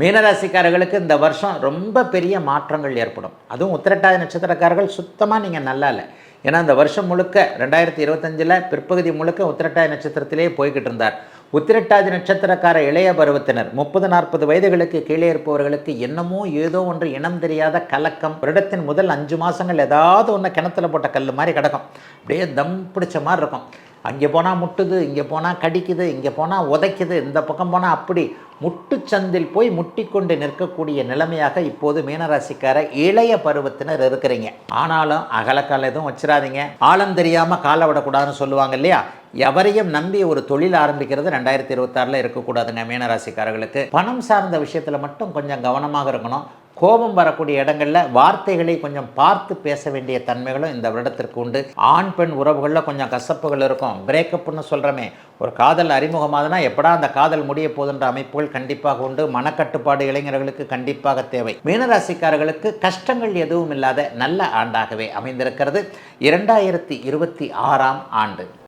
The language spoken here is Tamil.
மீனராசிக்காரர்களுக்கு இந்த வருஷம் ரொம்ப பெரிய மாற்றங்கள் ஏற்படும். அதுவும் உத்திரட்டாதி நட்சத்திரக்காரர்கள் சுத்தமாக நீங்கள் நல்லா இல்லை ஏன்னா இந்த வருஷம் முழுக்க ரெண்டாயிரத்தி இருபத்தஞ்சில் பிற்பகுதி முழுக்க உத்திரட்டாதி நட்சத்திரத்திலேயே போய்கிட்டு இருந்தார். உத்திரட்டாதி நட்சத்திரக்கார இளைய பருவத்தினர் முப்பது நாற்பது வயதுகளுக்கு கீழே இருப்பவர்களுக்கு என்னமோ ஏதோ ஒன்று இனம் தெரியாத கலக்கம். வருடத்தின் முதல் அஞ்சு மாதங்கள் ஏதாவது ஒன்று கிணத்துல போட்ட கல் மாதிரி கிடக்கும். அப்படியே தம் பிடிச்ச மாதிரி இருக்கும். அங்கே போனால் முட்டுது இங்கே போனால் கடிக்குது இங்கே போனால் உதைக்குது இந்த பக்கம் போனால் அப்படி. முட்டுச்சந்தில் போய் முட்டிக்கொண்டு நிற்கக்கூடிய நிலைமையாக இப்போது மீனராசிக்கார இளைய பருவத்தினர் இருக்கிறீங்க. ஆனாலும் அகலக்கால எதுவும் வச்சிடாதீங்க ஆழம் தெரியாமல் காலை விடக்கூடாதுன்னு சொல்லுவாங்க இல்லையா? எவரையும் நம்பி ஒரு தொழில் ஆரம்பிக்கிறது ரெண்டாயிரத்தி இருபத்தாறில் இருக்கக்கூடாதுங்க மீனராசிக்காரர்களுக்கு. பணம் சார்ந்த விஷயத்தில் மட்டும் கொஞ்சம் கவனமாக இருக்கணும். கோபம் வரக்கூடிய இடங்களில் வார்த்தைகளை கொஞ்சம் பார்த்து பேச வேண்டிய தன்மைகளும் இந்த வருடத்திற்கு உண்டு. ஆண் பெண் உறவுகளில் கொஞ்சம் கசப்புகள் இருக்கும். பிரேக்கப்னு சொல்கிறோமே ஒரு காதல் அறிமுகமாதுன்னா எப்படா அந்த காதல் முடிய போதுன்ற அமைப்புகள் கண்டிப்பாக உண்டு. மனக்கட்டுப்பாடு இளைஞர்களுக்கு கண்டிப்பாக தேவை. மீனராசிக்காரர்களுக்கு கஷ்டங்கள் எதுவும் இல்லாத நல்ல ஆண்டாகவே அமைந்திருக்கிறது. இரண்டாயிரத்தி இருபத்தி ஆறாம் ஆண்டு.